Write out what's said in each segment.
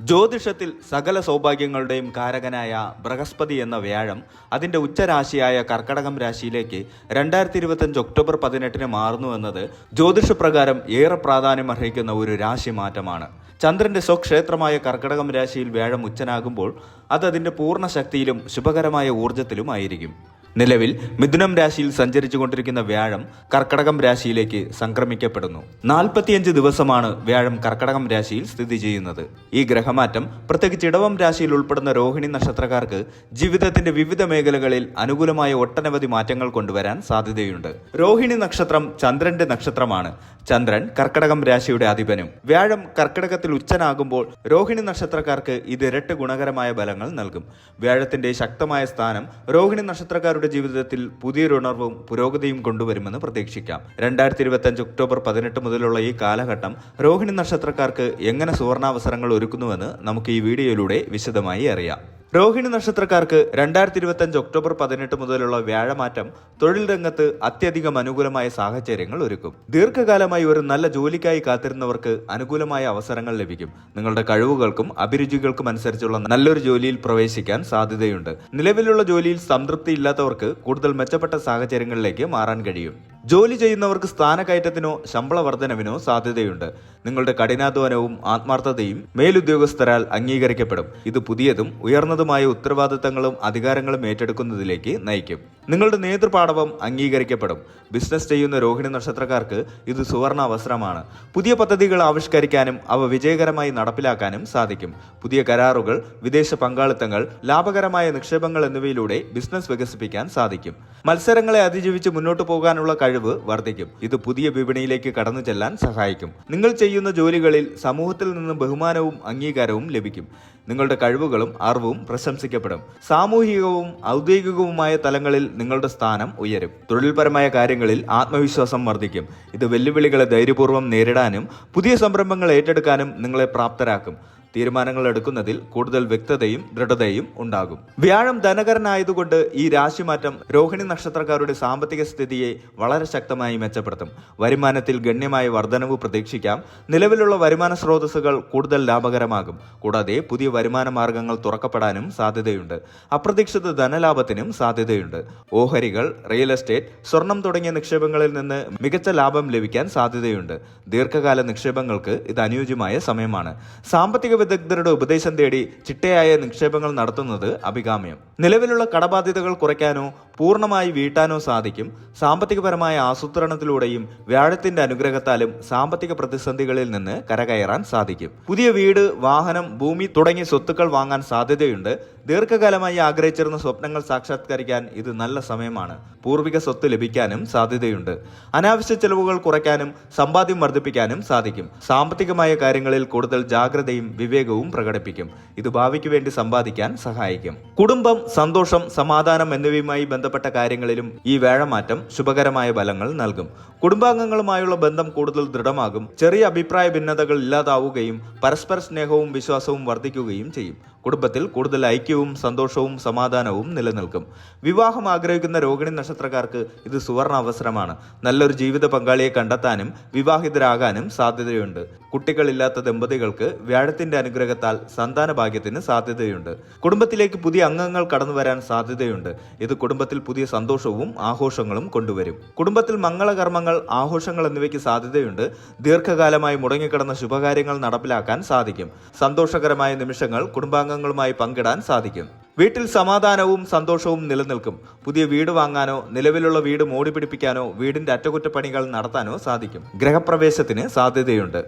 ജ്യോതിഷത്തിൽ സകല സൗഭാഗ്യങ്ങളുടെയും കാരകനായ ബൃഹസ്പതി എന്ന വ്യാഴം അതിന്റെ ഉച്ചരാശിയായ കർക്കടകം രാശിയിലേക്ക് രണ്ടായിരത്തി ഇരുപത്തഞ്ച് ഒക്ടോബർ പതിനെട്ടിന് മാറുന്നു എന്നത് ജ്യോതിഷപ്രകാരം ഏറെ പ്രാധാന്യം അർഹിക്കുന്ന ഒരു രാശി മാറ്റമാണ്. ചന്ദ്രന്റെ സ്വക്ഷേത്രമായ കർക്കടകം രാശിയിൽ വ്യാഴം ഉച്ചനാകുമ്പോൾ അത് അതിന്റെ പൂർണ ശക്തിയിലും ശുഭകരമായ ഊർജത്തിലുമായിരിക്കും നിലവിൽ മിഥുനം രാശിയിൽ സഞ്ചരിച്ചു കൊണ്ടിരിക്കുന്ന വ്യാഴം കർക്കടകം രാശിയിലേക്ക് സംക്രമിക്കപ്പെടുന്നു. നാൽപ്പത്തിയഞ്ച് ദിവസമാണ് വ്യാഴം കർക്കടകം രാശിയിൽ സ്ഥിതി ചെയ്യുന്നത്. ഈ ഗ്രഹമാറ്റം പ്രത്യേകിച്ച് ഇടവം രാശിയിൽ ഉൾപ്പെടുന്ന രോഹിണി നക്ഷത്രക്കാർക്ക് ജീവിതത്തിന്റെ വിവിധ മേഖലകളിൽ അനുകൂലമായ ഒട്ടനവധി മാറ്റങ്ങൾ കൊണ്ടുവരാൻ സാധ്യതയുണ്ട്. രോഹിണി നക്ഷത്രം ചന്ദ്രന്റെ നക്ഷത്രമാണ്. ചന്ദ്രൻ കർക്കടകം രാശിയുടെ അധിപനും. വ്യാഴം കർക്കടകത്തിൽ ഉച്ചനാകുമ്പോൾ രോഹിണി നക്ഷത്രക്കാർക്ക് ഇത് ഇരട്ട് ഗുണകരമായ ബലങ്ങൾ നൽകും. വ്യാഴത്തിന്റെ ശക്തമായ സ്ഥാനം രോഹിണി നക്ഷത്രക്കാരുടെ ജീവിതത്തിൽ പുതിയൊരു ഉണർവും പുരോഗതിയും കൊണ്ടുവരുമെന്ന് പ്രതീക്ഷിക്കാം. രണ്ടായിരത്തി ഇരുപത്തി ഒക്ടോബർ പതിനെട്ട് മുതലുള്ള ഈ കാലഘട്ടം രോഹിണി നക്ഷത്രക്കാർക്ക് എങ്ങനെ സുവർണാവസരങ്ങൾ ഒരുക്കുന്നുവെന്ന് നമുക്ക് ഈ വീഡിയോയിലൂടെ വിശദമായി അറിയാം. രോഹിണി നക്ഷത്രക്കാർക്ക് രണ്ടായിരത്തി ഇരുപത്തി ഒക്ടോബർ പതിനെട്ട് മുതലുള്ള വ്യാഴമാറ്റം തൊഴിൽ രംഗത്ത് അത്യധികം അനുകൂലമായ സാഹചര്യങ്ങൾ ഒരുക്കും. ദീർഘകാലമായി ഒരു നല്ല ജോലിക്കായി കാത്തിരുന്നവർക്ക് അനുകൂലമായ അവസരങ്ങൾ ലഭിക്കും. നിങ്ങളുടെ കഴിവുകൾക്കും അഭിരുചികൾക്കും അനുസരിച്ചുള്ള നല്ലൊരു ജോലിയിൽ പ്രവേശിക്കാൻ സാധ്യതയുണ്ട്. നിലവിലുള്ള ജോലിയിൽ സംതൃപ്തി ഇല്ലാത്തവർക്ക് കൂടുതൽ മെച്ചപ്പെട്ട സാഹചര്യങ്ങളിലേക്ക് മാറാൻ കഴിയും. ജോലി ചെയ്യുന്നവർക്ക് സ്ഥാനക്കയറ്റത്തിനോ ശമ്പള വർധനവിനോ സാധ്യതയുണ്ട്. നിങ്ങളുടെ കഠിനാധ്വാനവും ആത്മാർത്ഥതയും മേലുദ്യോഗസ്ഥരാൽ അംഗീകരിക്കപ്പെടും. ഇത് പുതിയതും ഉയർന്നതുമായ ഉത്തരവാദിത്തങ്ങളും അധികാരങ്ങളും ഏറ്റെടുക്കുന്നതിലേക്ക് നയിക്കും. നിങ്ങളുടെ നേതൃപാടവം അംഗീകരിക്കപ്പെടും. ബിസിനസ് ചെയ്യുന്ന രോഹിണി നക്ഷത്രക്കാർക്ക് ഇത് സുവർണ അവസരമാണ് പുതിയ പദ്ധതികൾ ആവിഷ്കരിക്കാനും അവ വിജയകരമായി നടപ്പിലാക്കാനും സാധിക്കും. പുതിയ കരാറുകൾ വിദേശ പങ്കാളിത്തങ്ങൾ ലാഭകരമായ നിക്ഷേപങ്ങൾ എന്നിവയിലൂടെ ബിസിനസ് വികസിപ്പിക്കാൻ സാധിക്കും. മത്സരങ്ങളെ അതിജീവിച്ച് മുന്നോട്ട് പോകാനുള്ള കഴിവ് വർദ്ധിക്കും. ഇത് പുതിയ വിപണിയിലേക്ക് കടന്നു ചെല്ലാൻ സഹായിക്കും. നിങ്ങൾ ചെയ്യുന്ന ജോലികളിൽ സമൂഹത്തിൽ നിന്ന് ബഹുമാനവും അംഗീകാരവും ലഭിക്കും. നിങ്ങളുടെ കഴിവുകളും അറിവും പ്രശംസിക്കപ്പെടും. സാമൂഹികവും ഔദ്യോഗികവുമായ തലങ്ങളിൽ നിങ്ങളുടെ സ്ഥാനം ഉയരും. തൊഴിൽപരമായ കാര്യങ്ങളിൽ ആത്മവിശ്വാസം വർദ്ധിക്കും. ഇത് വെല്ലുവിളികളെ ധൈര്യപൂർവം നേരിടാനും പുതിയ സംരംഭങ്ങൾ ഏറ്റെടുക്കാനും നിങ്ങളെ പ്രാപ്തരാക്കും. തീരുമാനങ്ങൾ എടുക്കുന്നതിൽ കൂടുതൽ വ്യക്തതയും ദൃഢതയും ഉണ്ടാകും. വ്യാഴം ധനകരനായതുകൊണ്ട് ഈ രാശിമാറ്റം രോഹിണി നക്ഷത്രക്കാരുടെ സാമ്പത്തിക സ്ഥിതിയെ വളരെ ശക്തമായി മെച്ചപ്പെടുത്തും. വരുമാനത്തിൽ ഗണ്യമായ വർധനവ് പ്രതീക്ഷിക്കാം. നിലവിലുള്ള വരുമാന സ്രോതസ്സുകൾ കൂടുതൽ ലാഭകരമാകും. കൂടാതെ പുതിയ വരുമാന മാർഗങ്ങൾ തുറക്കപ്പെടാനും സാധ്യതയുണ്ട്. അപ്രതീക്ഷിത ധനലാഭത്തിനും സാധ്യതയുണ്ട്. ഓഹരികൾ റിയൽ എസ്റ്റേറ്റ് സ്വർണം തുടങ്ങിയ നിക്ഷേപങ്ങളിൽ നിന്ന് മികച്ച ലാഭം ലഭിക്കാൻ സാധ്യതയുണ്ട്. ദീർഘകാല നിക്ഷേപങ്ങൾക്ക് ഇത് അനുയോജ്യമായ സമയമാണ്. സാമ്പത്തിക വിദഗ്ധരുടെ ഉപദേശം തേടി ചിട്ടയായ നിക്ഷേപങ്ങൾ നടത്തുന്നത് അഭികാമ്യം. നിലവിലുള്ള കടബാധ്യതകൾ കുറയ്ക്കാനോ പൂർണമായി വീട്ടാനോ സാധിക്കും. സാമ്പത്തികപരമായ ആസൂത്രണത്തിലൂടെയും വ്യാഴത്തിന്റെ അനുഗ്രഹത്താലും സാമ്പത്തിക പ്രതിസന്ധികളിൽ നിന്ന് കരകയറാൻ സാധിക്കും. പുതിയ വീട് വാഹനം ഭൂമി തുടങ്ങിയ സ്വത്തുക്കൾ വാങ്ങാൻ സാധ്യതയുണ്ട്. ദീർഘകാലമായി ആഗ്രഹിച്ചിരുന്ന സ്വപ്നങ്ങൾ സാക്ഷാത്കരിക്കാൻ ഇത് നല്ല സമയമാണ്. പൂർവിക സ്വത്ത് ലഭിക്കാനും സാധ്യതയുണ്ട്. അനാവശ്യ ചെലവുകൾ കുറയ്ക്കാനും സമ്പാദ്യം വർദ്ധിപ്പിക്കാനും സാധിക്കും. സാമ്പത്തികമായ കാര്യങ്ങളിൽ കൂടുതൽ ജാഗ്രതയും വിവേകവും പ്രകടിപ്പിക്കും. ഇത് ഭാവിക്ക് വേണ്ടി സമ്പാദിക്കാൻ സഹായിക്കും. കുടുംബം സന്തോഷം സമാധാനം എന്നിവയുമായി ബന്ധപ്പെട്ട കാര്യങ്ങളിലും ഈ വേഴമാറ്റം ശുഭകരമായ ഫലങ്ങൾ നൽകും. കുടുംബാംഗങ്ങളുമായുള്ള ബന്ധം കൂടുതൽ ദൃഢമാകും. ചെറിയ അഭിപ്രായ ഭിന്നതകൾ ഇല്ലാതാവുകയും പരസ്പര സ്നേഹവും വിശ്വാസവും വർദ്ധിക്കുകയും ചെയ്യും. കുടുംബത്തിൽ കൂടുതൽ ഐക്യവും സന്തോഷവും സമാധാനവും നിലനിൽക്കും. വിവാഹം ആഗ്രഹിക്കുന്ന രോഹിണി നക്ഷത്രക്കാർക്ക് ഇത് സുവർണ അവസരമാണ്. നല്ലൊരു ജീവിത പങ്കാളിയെ കണ്ടെത്താനും വിവാഹിതരാകാനും സാധ്യതയുണ്ട്. കുട്ടികളില്ലാത്ത ദമ്പതികൾക്ക് വ്യാഴത്തിന്റെ അനുഗ്രഹത്താൽ സന്താന ഭാഗ്യത്തിന് സാധ്യതയുണ്ട്. കുടുംബത്തിലേക്ക് പുതിയ അംഗങ്ങൾ കടന്നു വരാൻ സാധ്യതയുണ്ട്. ഇത് കുടുംബത്തിൽ പുതിയ സന്തോഷവും ആഘോഷങ്ങളും കൊണ്ടുവരും. കുടുംബത്തിൽ മംഗളകർമ്മങ്ങൾ ആഘോഷങ്ങൾ എന്നിവയ്ക്ക് സാധ്യതയുണ്ട്. ദീർഘകാലമായി മുടങ്ങിക്കിടന്ന ശുഭകാര്യങ്ങൾ നടപ്പിലാക്കാൻ സാധിക്കും. സന്തോഷകരമായ നിമിഷങ്ങൾ കുടുംബാംഗങ്ങളുമായി പങ്കിടാൻ സാധിക്കും. വീട്ടിൽ സമാധാനവും സന്തോഷവും നിലനിൽക്കും. പുതിയ വീട് വാങ്ങാനോ നിലവിലുള്ള വീട് മോടിപിടിപ്പിക്കാനോ വീടിന്റെ അറ്റകുറ്റപ്പണികൾ നടത്താനോ സാധിക്കും. ഗ്രഹപ്രവേശത്തിന് സാധ്യതയുണ്ട്.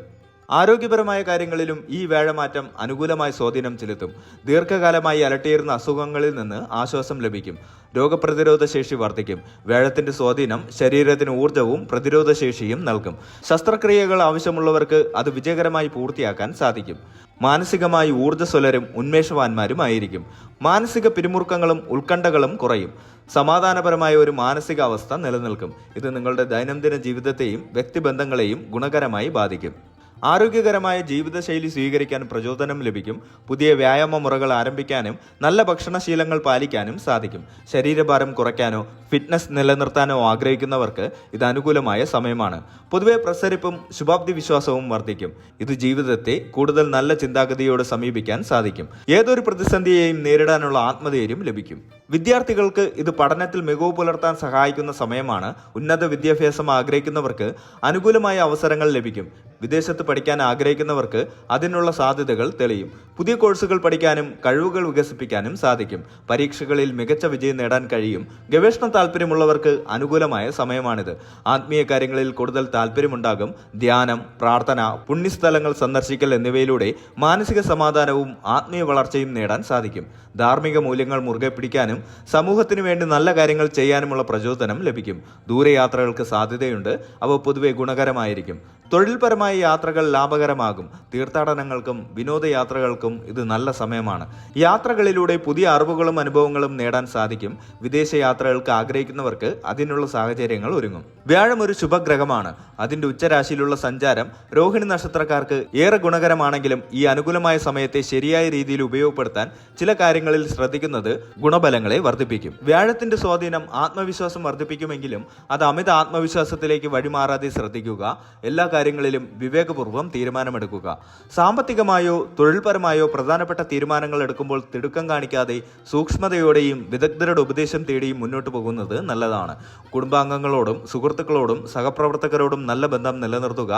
ആരോഗ്യപരമായ കാര്യങ്ങളിലും ഈ വേഴമാറ്റം അനുകൂലമായ സ്വാധീനം ചെലുത്തും. ദീർഘകാലമായി അലട്ടിയിരുന്ന അസുഖങ്ങളിൽ നിന്ന് ആശ്വാസം ലഭിക്കും. രോഗപ്രതിരോധ ശേഷി വർദ്ധിക്കും. വേഴത്തിന്റെ സ്വാധീനം ശരീരത്തിന് ഊർജവും പ്രതിരോധ ശേഷിയും നൽകും. ശസ്ത്രക്രിയകൾ ആവശ്യമുള്ളവർക്ക് അത് വിജയകരമായി പൂർത്തിയാക്കാൻ സാധിക്കും. മാനസികമായി ഊർജസ്വലരും ഉന്മേഷവാന്മാരുമായിരിക്കും മാനസിക പിരിമുറുക്കങ്ങളും ഉത്കണ്ഠകളും കുറയും. സമാധാനപരമായ ഒരു മാനസികാവസ്ഥ നിലനിൽക്കും. ഇത് നിങ്ങളുടെ ദൈനംദിന ജീവിതത്തെയും വ്യക്തിബന്ധങ്ങളെയും ഗുണകരമായി ബാധിക്കും. ആരോഗ്യകരമായ ജീവിതശൈലി സ്വീകരിക്കാൻ പ്രചോദനം ലഭിക്കും. പുതിയ വ്യായാമ മുറകൾ ആരംഭിക്കാനും നല്ല ഭക്ഷണശീലങ്ങൾ പാലിക്കാനും സാധിക്കും. ശരീരഭാരം കുറയ്ക്കാനോ ഫിറ്റ്നസ് നിലനിർത്താനോ ആഗ്രഹിക്കുന്നവർക്ക് ഇത് അനുകൂലമായ സമയമാണ്. പൊതുവെ പ്രസരിപ്പും ശുഭാപ്തി വിശ്വാസവും വർദ്ധിക്കും. ഇത് ജീവിതത്തെ കൂടുതൽ നല്ല ചിന്താഗതിയോട് സമീപിക്കാൻ സാധിക്കും. ഏതൊരു പ്രതിസന്ധിയെയും നേരിടാനുള്ള ആത്മധൈര്യം ലഭിക്കും. വിദ്യാർത്ഥികൾക്ക് ഇത് പഠനത്തിൽ മികവ് പുലർത്താൻ സഹായിക്കുന്ന സമയമാണ് ഉന്നത വിദ്യാഭ്യാസം ആഗ്രഹിക്കുന്നവർക്ക് അനുകൂലമായ അവസരങ്ങൾ ലഭിക്കും. വിദേശത്ത് പഠിക്കാൻ ആഗ്രഹിക്കുന്നവർക്ക് അതിനുള്ള സാധ്യതകൾ തെളിയും. പുതിയ കോഴ്സുകൾ പഠിക്കാനും കഴിവുകൾ വികസിപ്പിക്കാനും സാധിക്കും. പരീക്ഷകളിൽ മികച്ച വിജയം നേടാൻ കഴിയും. ഗവേഷണ താല്പര്യമുള്ളവർക്ക് അനുകൂലമായ സമയമാണിത്. ആത്മീയ കാര്യങ്ങളിൽ കൂടുതൽ താല്പര്യമുണ്ടാകും ധ്യാനം പ്രാർത്ഥന പുണ്യസ്ഥലങ്ങൾ സന്ദർശിക്കൽ എന്നിവയിലൂടെ മാനസിക സമാധാനവും ആത്മീയ വളർച്ചയും നേടാൻ സാധിക്കും. ധാർമ്മിക മൂല്യങ്ങൾ മുറുകെ പിടിക്കാനും സമൂഹത്തിന് വേണ്ടി നല്ല കാര്യങ്ങൾ ചെയ്യാനുമുള്ള പ്രചോദനം ലഭിക്കും. ദൂരയാത്രകൾക്ക് സാധ്യതയുണ്ട്. അവ പൊതുവെ ഗുണകരമായിരിക്കും. തൊഴിൽപരമായ യാത്രകൾ ലാഭകരമാകും. തീർത്ഥാടനങ്ങൾക്കും വിനോദയാത്രകൾക്കും ഇത് നല്ല സമയമാണ്. യാത്രകളിലൂടെ പുതിയ അറിവുകളും അനുഭവങ്ങളും നേടാൻ സാധിക്കും. വിദേശ യാത്രകൾക്ക് ആഗ്രഹിക്കുന്നവർക്ക് അതിനുള്ള സാഹചര്യങ്ങൾ ഒരുങ്ങും. വ്യാഴം ഒരു ശുഭഗ്രഹമാണ്. അതിന്റെ ഉച്ചരാശിയിലുള്ള സഞ്ചാരം രോഹിണി നക്ഷത്രക്കാർക്ക് ഏറെ ഗുണകരമാണെങ്കിലും ഈ അനുകൂലമായ സമയത്തെ ശരിയായ രീതിയിൽ ഉപയോഗപ്പെടുത്താൻ ചില കാര്യങ്ങളിൽ ശ്രദ്ധിക്കുന്നത് ഗുണബലങ്ങളെ വർദ്ധിപ്പിക്കും. വ്യാഴത്തിന്റെ സ്വാധീനം ആത്മവിശ്വാസം വർദ്ധിപ്പിക്കുമെങ്കിലും അത് അമിത ആത്മവിശ്വാസത്തിലേക്ക് വഴിമാറാതെ ശ്രദ്ധിക്കുക എല്ലാ കാര്യങ്ങളിലും വിവേകപൂർവം തീരുമാനമെടുക്കുക. സാമ്പത്തികമായോ തൊഴിൽപരമായോ പ്രധാനപ്പെട്ട തീരുമാനങ്ങൾ എടുക്കുമ്പോൾ തിടുക്കം കാണിക്കാതെ സൂക്ഷ്മതയോടെയും വിദഗ്ധരുടെ ഉപദേശം തേടിയും മുന്നോട്ട് പോകുന്നത് നല്ലതാണ്. കുടുംബാംഗങ്ങളോടും സുഹൃത്തുക്കളോടും സഹപ്രവർത്തകരോടും നല്ല ബന്ധം നിലനിർത്തുക.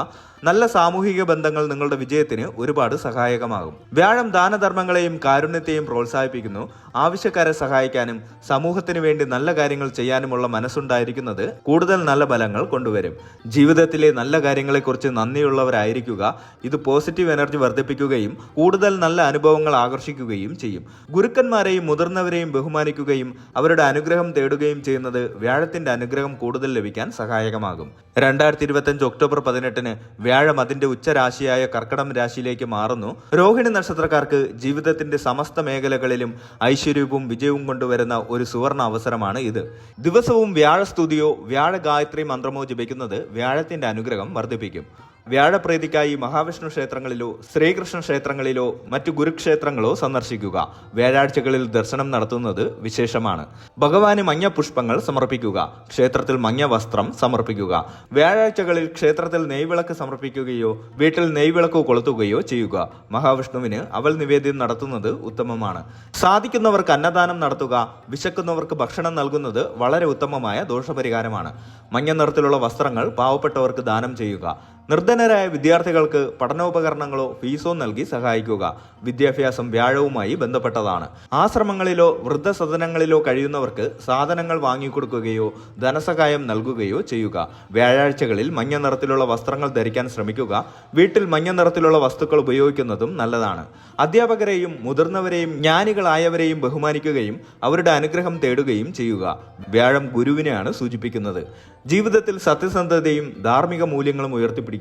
നല്ല സാമൂഹിക ബന്ധങ്ങൾ നിങ്ങളുടെ വിജയത്തിന് ഒരുപാട് സഹായകമാകും. വ്യാഴം ദാനധർമ്മങ്ങളെയും കാരുണ്യത്തെയും പ്രോത്സാഹിപ്പിക്കുന്നു. ആവശ്യക്കാരെ സഹായിക്കാനും സമൂഹത്തിന് വേണ്ടി നല്ല കാര്യങ്ങൾ ചെയ്യാനുമുള്ള മനസ്സുണ്ടായിരിക്കുന്നത് കൂടുതൽ നല്ല ഫലങ്ങൾ കൊണ്ടുവരും. ജീവിതത്തിലെ നല്ല കാര്യങ്ങളെക്കുറിച്ച് നന്ദിയുള്ളവരായിരിക്കുക. ഇത് പോസിറ്റീവ് എനർജി വർദ്ധിപ്പിക്കുകയും കൂടുതൽ നല്ല അനുഭവങ്ങൾ ആകർഷിക്കുകയും ചെയ്യും. ഗുരുക്കന്മാരെയും മുതിർന്നവരെയും ബഹുമാനിക്കുകയും അവരുടെ അനുഗ്രഹം തേടുകയും ചെയ്യുന്നത് വ്യാഴത്തിന്റെ അനുഗ്രഹം കൂടുതൽ ലഭിക്കാൻ സഹായകമാകും. രണ്ടായിരത്തി ഇരുപത്തിയഞ്ച് ഒക്ടോബർ പതിനെട്ടിന് വ്യാഴം അതിന്റെ ഉച്ചരാശിയായ കർക്കടം രാശിയിലേക്ക് മാറുന്നു. രോഹിണി നക്ഷത്രക്കാർക്ക് ജീവിതത്തിന്റെ സമസ്ത മേഖലകളിലും ഐശ്വര്യവും വിജയവും കൊണ്ടുവരുന്ന ഒരു സുവർണ അവസരമാണ് ഇത്. ദിവസവും വ്യാഴസ്തുതിയോ വ്യാഴ ഗായത്രി മന്ത്രമോ ജപിക്കുന്നത് വ്യാഴത്തിന്റെ അനുഗ്രഹം വർദ്ധിപ്പിക്കും. വ്യാഴപ്രീതിക്കായി മഹാവിഷ്ണു ക്ഷേത്രങ്ങളിലോ ശ്രീകൃഷ്ണ ക്ഷേത്രങ്ങളിലോ മറ്റു ഗുരുക്ഷേത്രങ്ങളോ സന്ദർശിക്കുക. വ്യാഴാഴ്ചകളിൽ ദർശനം നടത്തുന്നത് വിശേഷമാണ്. ഭഗവാന് മഞ്ഞ പുഷ്പങ്ങൾ സമർപ്പിക്കുക. ക്ഷേത്രത്തിൽ മഞ്ഞ വസ്ത്രം സമർപ്പിക്കുക. വ്യാഴാഴ്ചകളിൽ ക്ഷേത്രത്തിൽ നെയ്വിളക്ക് സമർപ്പിക്കുകയോ വീട്ടിൽ നെയ്വിളക്ക് കൊളുത്തുകയോ ചെയ്യുക. മഹാവിഷ്ണുവിന് അവൽ നിവേദ്യം നടത്തുന്നത് ഉത്തമമാണ്. സാധിക്കുന്നവർക്ക് അന്നദാനം നടത്തുക. വിശക്കുന്നവർക്ക് ഭക്ഷണം നൽകുന്നത് വളരെ ഉത്തമമായ ദോഷപരിഹാരമാണ്. മഞ്ഞ നിറത്തിലുള്ള വസ്ത്രങ്ങൾ പാവപ്പെട്ടവർക്ക് ദാനം ചെയ്യുക. നിർധനരായ വിദ്യാർത്ഥികൾക്ക് പഠനോപകരണങ്ങളോ ഫീസോ നൽകി സഹായിക്കുക. വിദ്യാഭ്യാസം വ്യാഴവുമായി ബന്ധപ്പെട്ടതാണ്. ആശ്രമങ്ങളിലോ വൃദ്ധസദനങ്ങളിലോ കഴിയുന്നവർക്ക് സാധനങ്ങൾ വാങ്ങിക്കൊടുക്കുകയോ ധനസഹായം നൽകുകയോ ചെയ്യുക. വ്യാഴാഴ്ചകളിൽ മഞ്ഞ നിറത്തിലുള്ള വസ്ത്രങ്ങൾ ധരിക്കാൻ ശ്രമിക്കുക. വീട്ടിൽ മഞ്ഞ നിറത്തിലുള്ള വസ്തുക്കൾ ഉപയോഗിക്കുന്നതും നല്ലതാണ്. അധ്യാപകരെയും മുതിർന്നവരെയും ജ്ഞാനികളായവരെയും ബഹുമാനിക്കുകയും അവരുടെ അനുഗ്രഹം തേടുകയും ചെയ്യുക. വ്യാഴം ഗുരുവിനെയാണ് സൂചിപ്പിക്കുന്നത്. ജീവിതത്തിൽ സത്യസന്ധതയും ധാർമ്മിക മൂല്യങ്ങളും ഉയർത്തിപ്പിടിക്കുക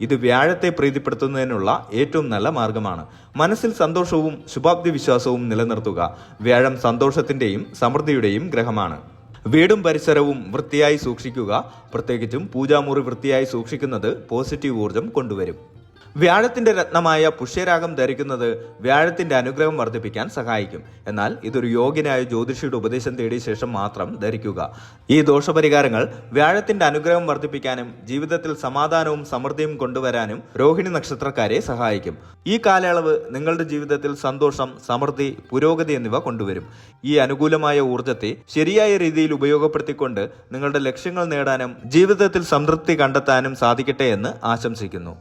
ഇത് വ്യാഴത്തെ പ്രീതിപ്പെടുത്തുന്നതിനുള്ള ഏറ്റവും നല്ല മാർഗമാണ്. മനസ്സിൽ സന്തോഷവും ശുഭാപ്തി വിശ്വാസവും നിലനിർത്തുക. വ്യാഴം സന്തോഷത്തിന്റെയും സമൃദ്ധിയുടെയും ഗ്രഹമാണ്. വീടും പരിസരവും വൃത്തിയായി സൂക്ഷിക്കുക. പ്രത്യേകിച്ചും പൂജാമുറി വൃത്തിയായി സൂക്ഷിക്കുന്നത് പോസിറ്റീവ് ഊർജം കൊണ്ടുവരും. വ്യാഴത്തിന്റെ രത്നമായ പുഷ്യരാഗം ധരിക്കുന്നത് വ്യാഴത്തിന്റെ അനുഗ്രഹം വർദ്ധിപ്പിക്കാൻ സഹായിക്കും. എന്നാൽ ഇതൊരു യോഗ്യനായ ജ്യോതിഷിയുടെ ഉപദേശം തേടിയ ശേഷം മാത്രം ധരിക്കുക. ഈ ദോഷപരിഹാരങ്ങൾ വ്യാഴത്തിന്റെ അനുഗ്രഹം വർദ്ധിപ്പിക്കാനും ജീവിതത്തിൽ സമാധാനവും സമൃദ്ധിയും കൊണ്ടുവരാനും രോഹിണി നക്ഷത്രക്കാരെ സഹായിക്കും. ഈ കാലയളവ് നിങ്ങളുടെ ജീവിതത്തിൽ സന്തോഷം സമൃദ്ധി പുരോഗതി എന്നിവ കൊണ്ടുവരും. ഈ അനുകൂലമായ ഊർജത്തെ ശരിയായ രീതിയിൽ ഉപയോഗപ്പെടുത്തിക്കൊണ്ട് നിങ്ങളുടെ ലക്ഷ്യങ്ങൾ നേടാനും ജീവിതത്തിൽ സംതൃപ്തി കണ്ടെത്താനും സാധിക്കട്ടെ എന്ന് ആശംസിക്കുന്നു.